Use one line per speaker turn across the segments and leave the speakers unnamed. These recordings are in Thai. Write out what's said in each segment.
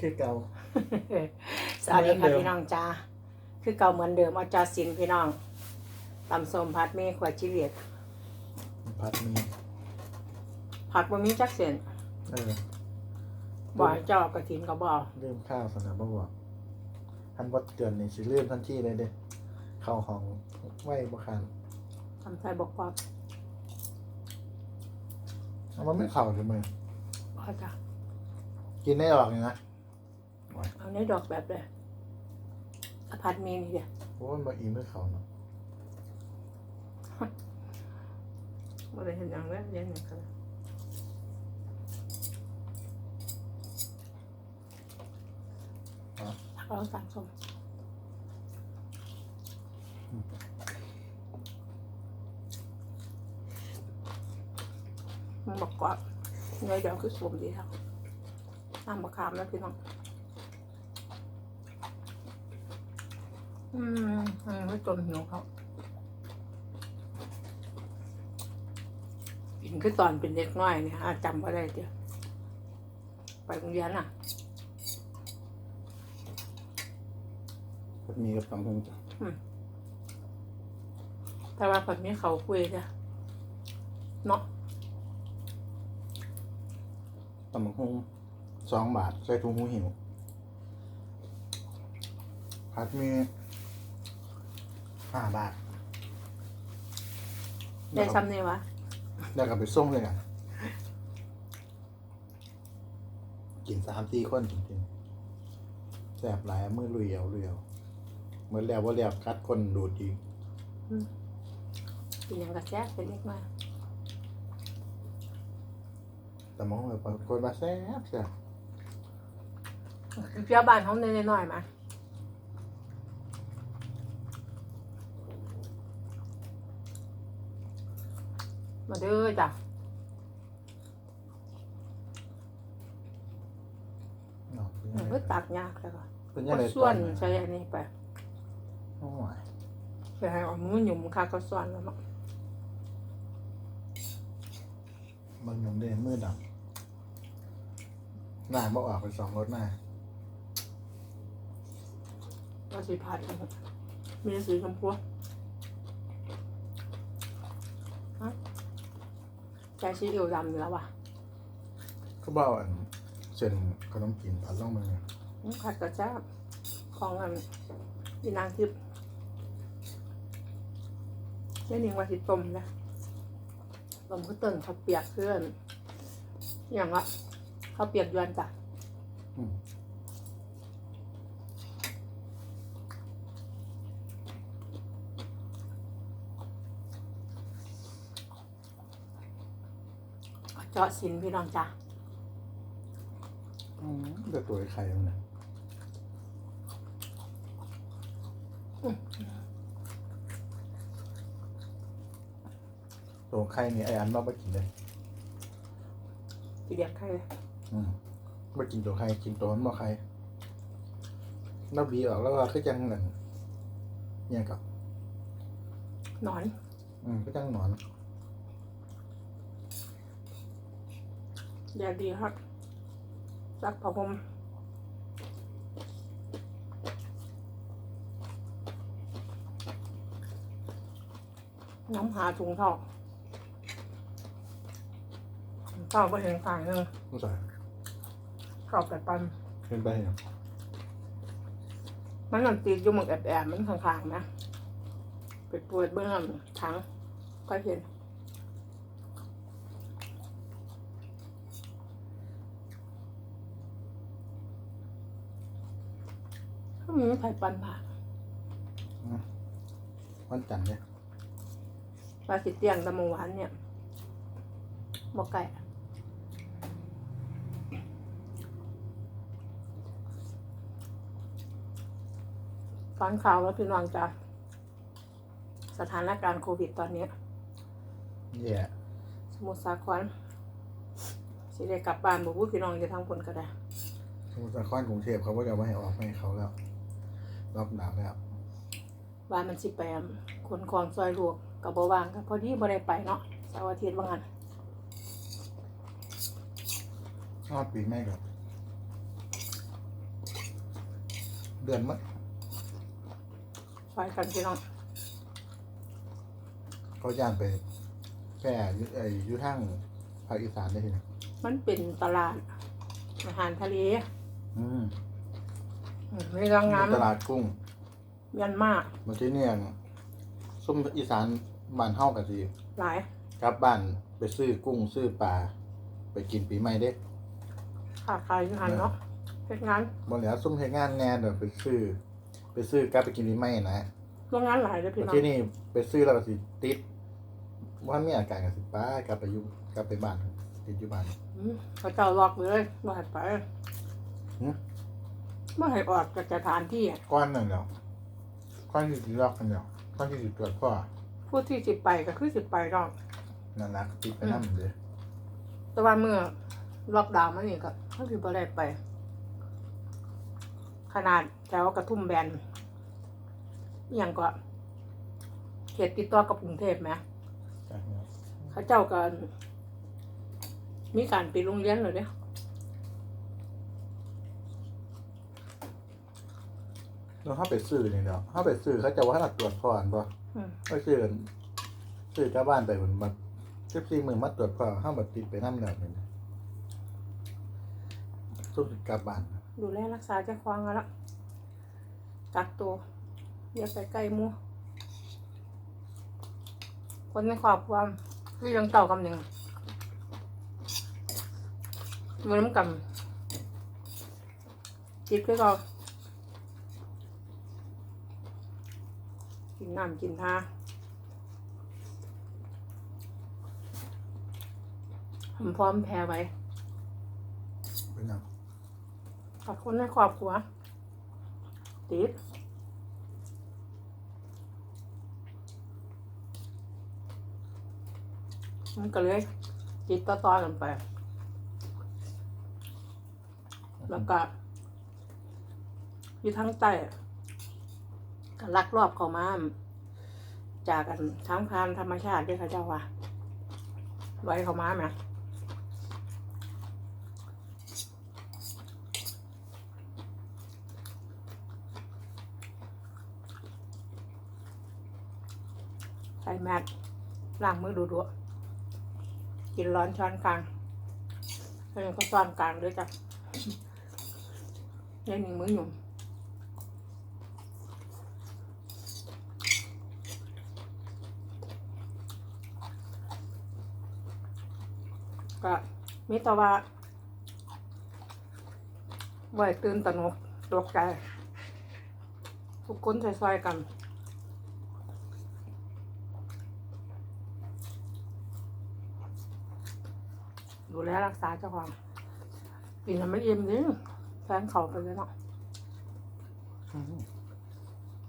คือเก่า
สวัสดี
เหมื
ค่ะ
อนเดิม
พี่น้องจ้าคือเก่าเหมือนเดิมเอาจอสินพี่น้องตำส้มพัดเมฆขวดชีวิต
พัดมี
ผักบะมีจักเสียน
เออ
บ่อยเจ้ากระถินก็บอก
เริ่มข้าวสนามบ่บอกทันวัดเตือนนี่สิเริ่มทันทีเลยเด้เข้าห้องไหวบ่คัน
ทำใจบอกว่า
เอามันไม่เข่าใช่ไหม
บ่จ้ะ
กินได้ออกเลย นะ
เอาในดอกแบบเลยเอาพัดเมฆนี่เดียว
โอ้ยมาอีไม่เข่าเนาะ
บ่ได้เห็นอย่างแรกเย็นอย่างกันเราสั่งส้มมันบอกว่าเงยเดี๋ยวคือสวมดีครับน้ำมะขามนะพี่น้อง อืมอืมไม่จนหิวเขากินคือตอนเป็นเด็กน้อยเนี่ยอาจำว่าได้เดียวไปโรงเรียนอะ
พัดมีกับตำหงจ้ะ
แต่ว่าคนนี้เขาคุยจ้ะเนาะ
ตำหงสองบาทใส่ถุงหูหิวพัดมี ห้าบาท
ได้ซ้ำเนี่ยวะ
แล้วก็ไปส่งเลยอะกินสามสี่คนจริงๆแสบหลายมือลุยเอาลุยเอาเหมือนแล้วว่าแล้วกัดคนดูดอีก
กินอย่างกระแจ๊กเป็นเล็กน้อย
แต่มองแบบคนมาแซ่บแซ่บ
เจ้าบ้านเขาเน้นๆหน่อยมา มาเด้อจ้ะ
เนาะ
มันก็ตักยากแล้วก็
เป็น
ก็
ยังไง
ส่วนใช้อันนี้ไป
โอ้ย
ไปให้เอามือหยุ่มค่าก็ส่วนแล้วมั้ง
มันหนุ่มเด่นมือดำหน้าบ่ออกไปสองรถหน้า
ก็สีผัดอีกมีสีชมพูฮะ ใจซีอิ๊วดำอยู่แล้วว่ะ
ก็บอกอันเส้นขนมจีนผัดล่องมือ
อืมผัดกระแจ๊บของอันอีนางทิพย์ไม่นิ่งว่าสิต้มนะต้มก็เติ่งข้าวเปียกเพื่อนอหย่างละข้าวเปียกยวนจ้ะ
อืม
เจาะสินพี่น้องจ้ะ
อืมจะตัวไข่มันน่ะตัวไข่นี่ไอ้อันมาไปกินเลย
ทีเดียกไข่
อืมมากินตัวไข่กินตัวมันบ่ไข่แล้วบีออกแล้วก็คือจังนั่นเนี่ยกับ
หนอน
อืมก็จังหนอน
แดดดีครับซักผ้าห่มน้ำหาถุงทองถุงทองไปเห็นฝ่ายหนึ่ง
ไม่ใส่
กรอบแต่ปัน
เป็นไปเนี่ย
มันนันตีอยู่หมึกแอบแอบๆมันข้างๆนะไปเปิดเบื้องถังก็เห็น มีไผ่ปันผ่า
วันจันทร์เนี่ย
ปลาสิเตียงตะมงหวานเนี่ยบอกไก่ฟันข่าวแล้วพี่น้องจ้ะสถานการณ์โควิดตอนนี้
แย่
สมุทรสาครสิได้กลับบ้านบอกว่าพี่น้องจะทั้งคนก็ได้
สมุทรสาครกรุงเทพเขาก็จะไม่ให้ออกไม่ให้เขาแล้ว รอบหนาวแล้ว
บ้านมันสิแปมคนคลองซอยลวกกับบว่างก็พอดีบ่ได้ไปเนาะเสาร์อาทิตย์ว่างั้น
ทอดปีกแม่กับเดือนมั้ง
ซอยกันพี่น้อง
เขาย่างไปแพร่อยู่ไอ้อยุทางภาคอีสานได้ทีนะ
มันเป็นตลาดอาหารทะเล
อืม
อื มมีรังงาม
ตลาดกุ้ง
ยันมาก
มันที่เนี่ยส้มอีสานบ้านเฮากันสิ
หลาย
กลับบ้านไปซื้อกุ้งซื้อปลาไปกินปีใหม่เด้
ขาขายอยู่หันเนาะเฮ็ดงาน
บ่เหลือซุ่มเฮ็ดงานแน่เดี๋ยวไปซื้อ ไปซื้อกลับไปกินปีใหม่นะ
โรงงานหลายเลยพี่
แล้ว
น้อง
ที่นี่ไปซื้อแล้วก็สิติดว่ามีอาการก็สิป้ากลับไปอยู่กลับไปบ้านติดอยู่บ้าน
อืมเขาเจ้าล็อกเลยบ่ให้ไป
หึ
บ่ให้ออกจากสถานที่อะ
ก้อนนั่นแหล้วก้อนที่สิล็อกกันแล้วก้อนที่สิตรวจพ่อ
ผู้ที่สิไปก็คือสิไปดอก
นั่นล่ะติดไปนำเด้อ
แต่ว่าเมื่อล็อกดาวน์มานี่ก็เขาสิบ่ได้ไป ขนาดแถวกระทุ่มแบนอหย่างก็เขตติดต่อกับกรุงเทพไหม
จ้ะเนี่ย
เขาเจ้าก็มีการปิดโรงเรียนเลยเนี่ย
แล้วเฮาไปซื้อนี่เนาะเฮาไปซื้อเขาจะว่าให้ตรวจพอนบ่
อืม
ไปซื้อกันซื้อกลับบ้านไปมันมา14มื้อมาตรวจพอเฮาบ่ติดไปน้ำแล้วนี่สุดกลับบ้าน
ดูแลรักษาเจ้าของกันละกักตัวอย่าไปใกล้หมูคนในครอบครัวที่ยังเต่ากำหนึ่งมันน้ำกำจิบก็ก็ กินน้ำกินท่าผมพร้อมแพ้ไว้
เป็นหยัง
กับคนในครอบครัว ติดมันก็เลยติดต่อๆกันไป แล้วก็อยู่ทั้งใต้ก็ ลักลอบเข้ามา จากกันทางพานธรรมชาติด้วยค่ะเจ้าว่าไว้เข้ามาไหมใส่แมสล้างมือดูดูกินร้อนช้อนกลางแล้วก็ช้อนกลางด้วยจ้ะในหนึ่งมือหนุ่ม ก็มิตรว่าไหวตื่นตระหนกตกใจทุกคนใส่ๆกันดูแลรักษาเจ้าของกินทำไม่อิ่มนี่แฟนเขาไปเลยเนาะ
อืม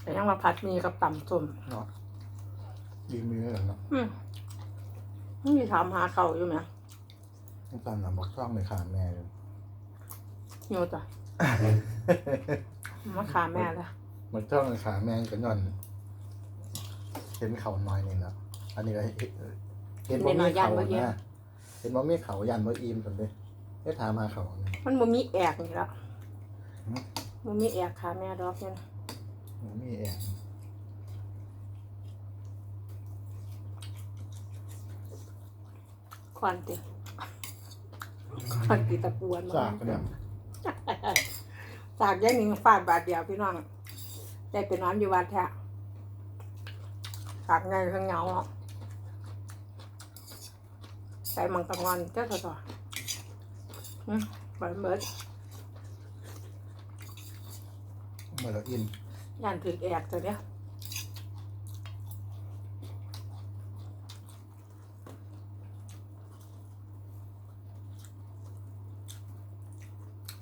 แต่ยังมาผัดหมีกับต่ำส้ม
เนาะดีมือแล้วเนาะ
อืมนี่ถามหาเขาอยู่ไหม
ต้องตามหลังบอกช่องในขาแม่เลย
โยจ้ะมาขาแม่เลย
มันช่องในขาแม่ก็ย่อนเห็นเขาน้อยนี่แล้วอันนี้ก็เห็นเห็นว่ามีเขานะเห็นว่ามีเขายันว่าอิ่มกันเลยได้ถามมาเขาเนี่ย
มันบ่มีแอกนี่ละ
หืม
มันมีแอกขาแม่ดอกเนี่ยนะ
บ่มีแอง
ควันเต็ม ควันตีตะปวน
สากเนี่ย
สากแย่งหนึ่งฟาดบาทเดียวพี่น้องได้ไปนอนอยู่วัดแท้สากไงข้างเหงาอะใส่มังกรงอนเจ้าต่ออืมเบิดเบิด
เมื่อเราอิ่ม
ย่านถึกแอกตัวเนี้ย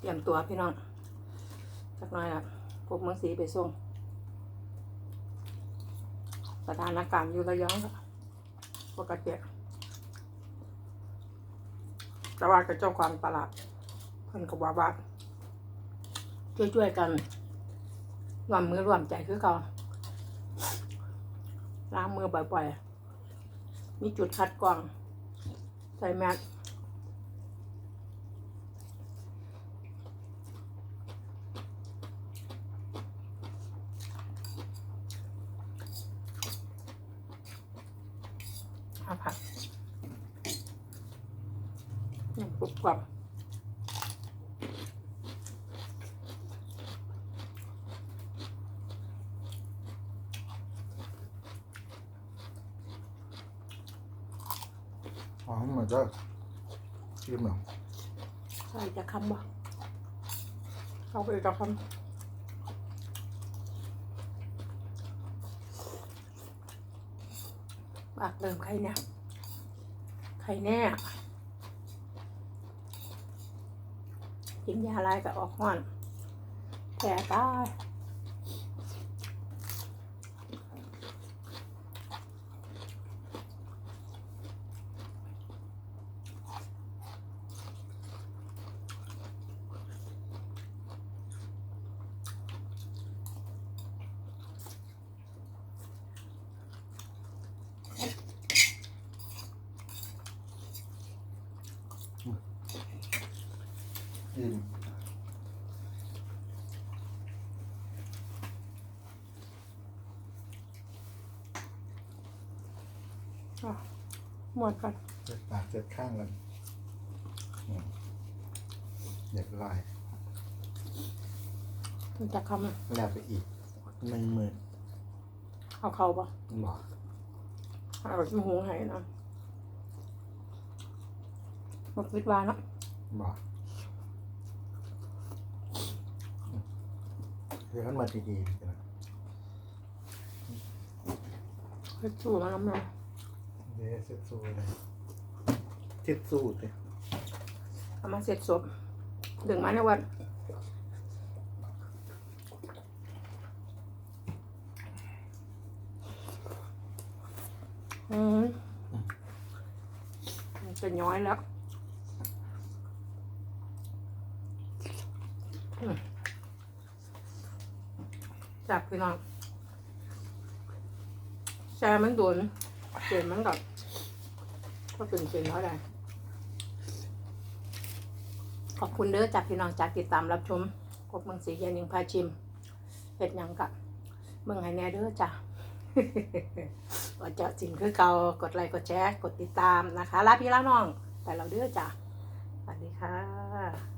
รียมตัวพี่น้องสักหน่อยอะพวกเมืองสีไปส่งสถานการณ์อยู่ระยองปกติแต่ว่ากับเจ้าความตลาดเพิ่นก็บอกว่าช่วยๆกันรวมมือรวมใจคือเขาล้างมือบ่อยๆ มีจุดคัดกรอง ใส่แมส เอาผักยังกรุบกรอบ
อ๋อเหมือนจะชิมเหรอ
ใส่จะคำบ่เอาไปจะคำ ปากเติมไข่เนี่ยไข่แน่กินยาลายก็ออกห่อนแผลตาย
อิ่ม
หมดก่อน
เจ็ดปากเจ็ดข้างกันอืมเรียบร้อย
มันจะคำ
แล้วไปอีกหนึ่งหมื่น
เอาเขาบ่
บอก
เอาหมูให้นะมาคิดว่าเนาะ
บอก ดี๋ยวมันมาดีๆกันนะ
เฮ็ดสู้มาน้ำมัน
เดี๋ยวเซ็ตสู้เลยเซ็ตสู้เลย
เอามาเสร็จศพดึงมาในวันอืมมันจะย้อยแล้ว อืม จับพี่น้องแช่มันโดนเสียนมันกับก็เป็นเสียนแล้วได้ขอบคุณเด้อจากพี่น้องจากติดตามรับชมกบเมืองสีเยนิงพาชิมเห็ดยังกะเมืองไห้แน่เด้อจ้ะก็จะสิ่งคือเก่ากดไลค์กดแชร์กดติดตามนะคะลาพี่ลาน้อง ไปเราเด้อจ้ะสวัสดีค่ะ